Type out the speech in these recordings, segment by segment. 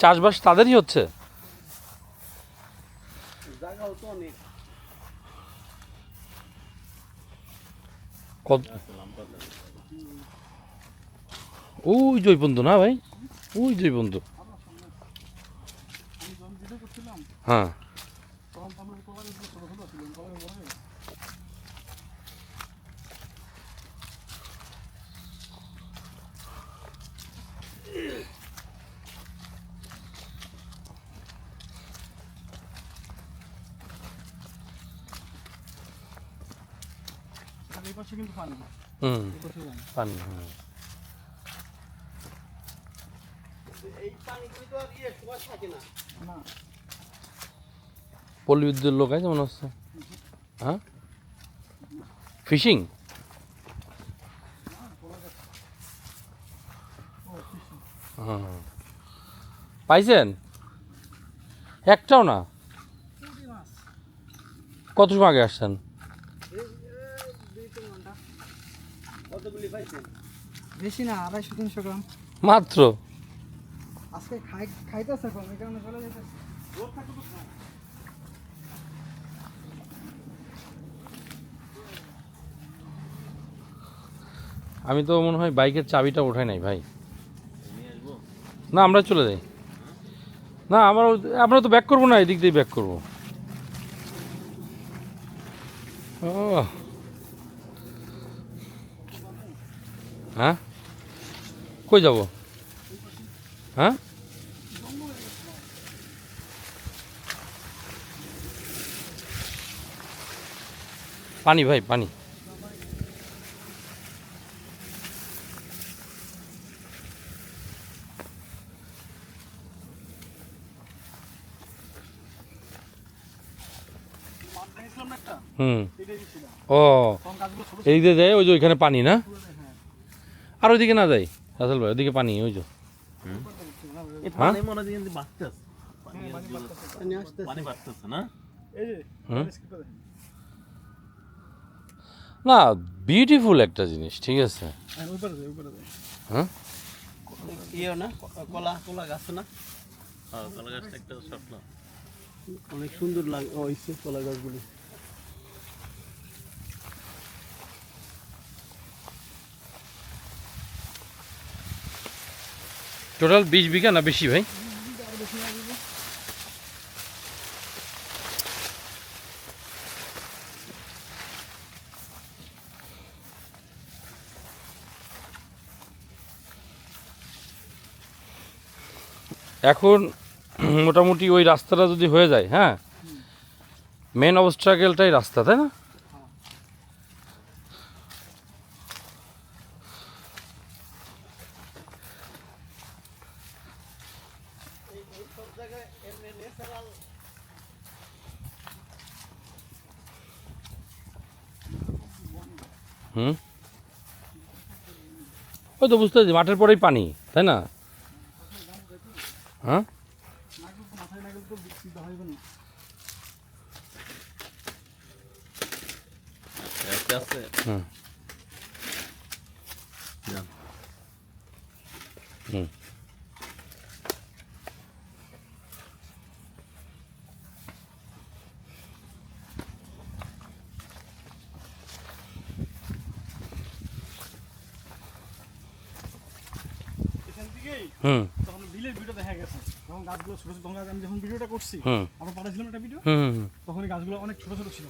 চাষবাস তাদেরই হচ্ছে? ওই জয় বন্ধু না ভাই? ওই জয় বন্ধু হ্যাঁ তখন তো আমরা কলার ছোট ছোট ছিল কলার বড় হয়ে গেছে। আর এই পাশে কিন্তু পানি। হুম। এই পানি। পানি এই পানি তো আর ইয়ে সময় থাকে না। না। পল্লী বিদ্যুৎ লোক আছে মনে হচ্ছে হ্যাঁ? ফিশিং? হ্যাঁ পাইছেন? একটাও না? কত সময় আগে আসছেন এই এই দুই তিন ঘণ্টা কতগুলি পাইছেন বেশি না আড়াইশো তিনশো গ্রাম। মাত্র? আজকে খাই খাইতেছে কম এই কারণে চলে যেতেছে রোদ থাকলে তো খায়। আমি তো মনে হয় বাইকের চাবিটা ওঠাই নাই ভাই। না আমরা চলে যাই। না আমরা আমরা তো ব্যাক করব না এদিক দিয়ে ব্যাক করব ও হ্যাঁ? কই যাব? হ্যাঁ? পানি ভাই পানি। হুম। ও এদিক দিয়ে যায় ওই যে ওইখানে পানি না? আর ওইদিকে না যাই আসল ভাই ওইদিকে পানি ওই যে। হ্যাঁ? না? বিউটিফুল একটা জিনিস ঠিক আছে। হ্যাঁ হ্যাঁ? ইয়েও না কলা কলা গাছ না? হ্যাঁ কলা গাছটা একটা অনেক সুন্দর লাগে কলা গাছগুলি। টোটাল বিশ বিঘা না বেশি ভাই? এখন মোটামুটি ওই রাস্তাটা যদি হয়ে যায় হ্যাঁ? মেন অবস্ট্রাগেলটাই রাস্তা, তাই না? হুম? ওই তো বুঝতে পারছি মাঠের পরেই পানি তাই না? হ্যাঁ? হুম। হুম। তখন বিলের ভিডিও দেখা গেছে। তখন গাছগুলো ছোট ছোট তখন আমি যখন ভিডিওটা করছি আমরা পাঠাছিলাম একটা ভিডিও তখন গাছগুলো অনেক ছোট ছোট ছিল।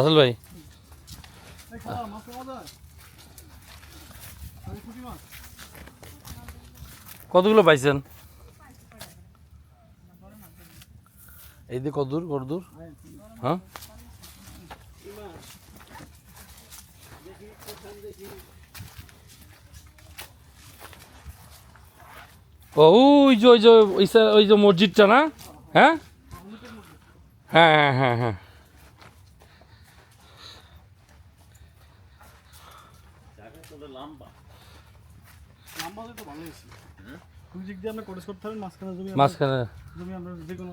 আসল ভাই। কতগুলো পাইছেন? এই দিয়ে কত দূর কত দূর? হ্যাঁ? ও ওই যে ওই যে ওই যে মসজিদটা না? হ্যাঁ? হ্যাঁ হ্যাঁ হ্যাঁ হ্যাঁ। মাঝখানে। জমি আমরা- যে কোনো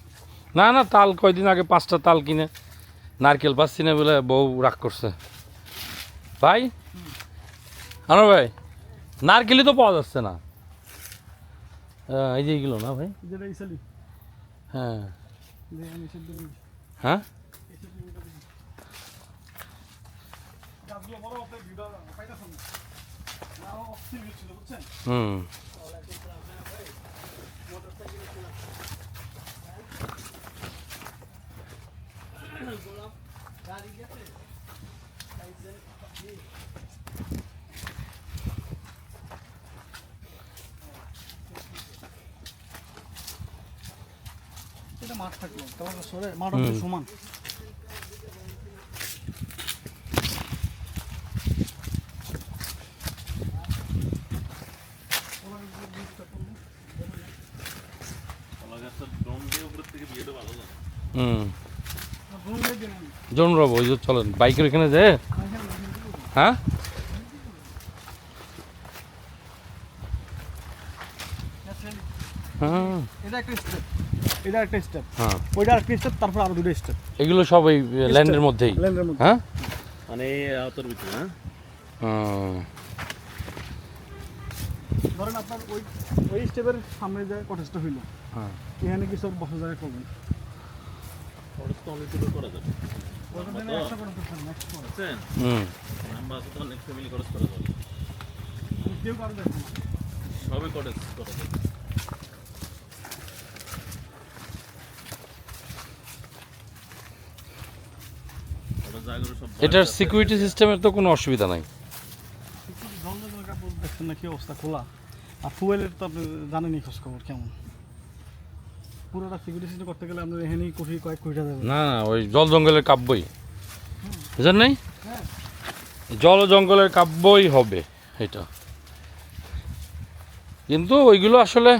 না না তাল কয়দিন আগে পাঁচটা তাল কিনে নারকেল পাচ্ছি না বলে বউ রাগ করছে। ভাই? আনো ভাই নারকেলই তো পাওয়া যাচ্ছে না। এই যে এইগুলো না ভাই? হ্যাঁ। হ্যাঁ? গাছগুলো বড় হতে ভিড় পাইতেছেন না না অস্থির হচ্ছিল বুঝছেন হুম এটা মাঠ থাকল। তখন সরে মাঠ সমান কলা গাছটা ড্রোন দিয়ে উপর থেকে ভিডিওটা ভালো লাগে হুম ঘুম দিয়ে দিন আমি। জন রব ওই চলেন বাইকের এখানে যে? হ্যাঁ? হ্যাঁ। এটা একটা স্টেপ এটা একটা স্টেপ হ্যাঁ। ওইটা একটা স্টেপ তারপর আরও দুটো স্টেপ এগুলো সব এই ল্যান্ডের মধ্যেই? ল্যান্ডের মধ্যে। হ্যাঁ? মানে আওতার ভিতরে হ্যাঁ? ধরেন আপনার ওই ওই স্টেপের সামনে যে কটেজটা হইল হ্যাঁ। এখানে কিছু বসা জায়গা করবেন? খরচ তো করা যাবে। কটেজ করা এটার সিকিউরিটি সিস্টেমের তো কোনো অসুবিধা নাই। দেখছেন না কি অবস্থা? খোলা। আর ফুয়েলের তো আপনি জানেনই খোঁজ খবর কেমন। পুরোটা সিস্টেম করতে গেলে আপনার এখানেই কোটি কয়েক কোটি টাকা যাবে না না ওই জল জঙ্গলের কাব্যই। বুঝলেন নাই? হ্যাঁ। জল জঙ্গলের কাব্যই হবে এটা। কিন্তু ওইগুলো আসলে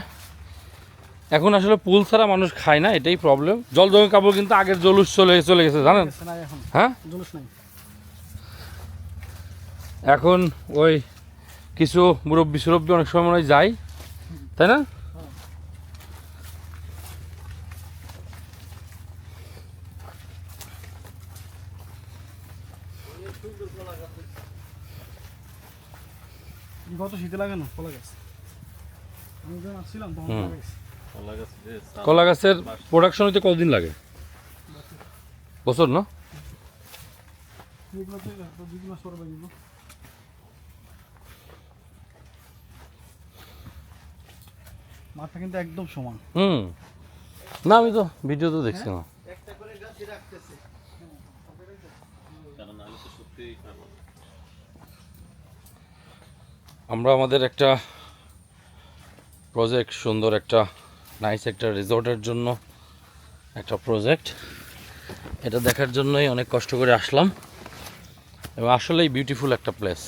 এখন আসলে পুল ছাড়া মানুষ খায় না এটাই প্রবলেম জল জঙ্গল কাব্য কিন্তু আগের জলুস চলে চলে গেছে জানেন? হ্যাঁ? এখন ওই কিছু মুরব্বী সুরব্বী অনেক সময় মনে হয় যায় তাই না? গত শীতে লাগে না? কলা গাছ। আমি যখন আসছিলাম তখন হুম। কলা গাছ। কলা গাছের প্রোডাকশন হতে কতদিন লাগে? বছর না? এগুলোতে তো দুই মাস পরে বাজবো মাঠটা কিন্তু একদম সমান। হুম। না আমি তো ভিডিও তো দেখছি না কারণ নাহলে তো সত্যিই খারাপ। আমরা আমাদের একটা প্রজেক্ট সুন্দর একটা নাইস একটা রিসর্টের জন্য একটা প্রজেক্ট এটা দেখার জন্যই অনেক কষ্ট করে আসলাম। এবং আসলেই বিউটিফুল একটা প্লেস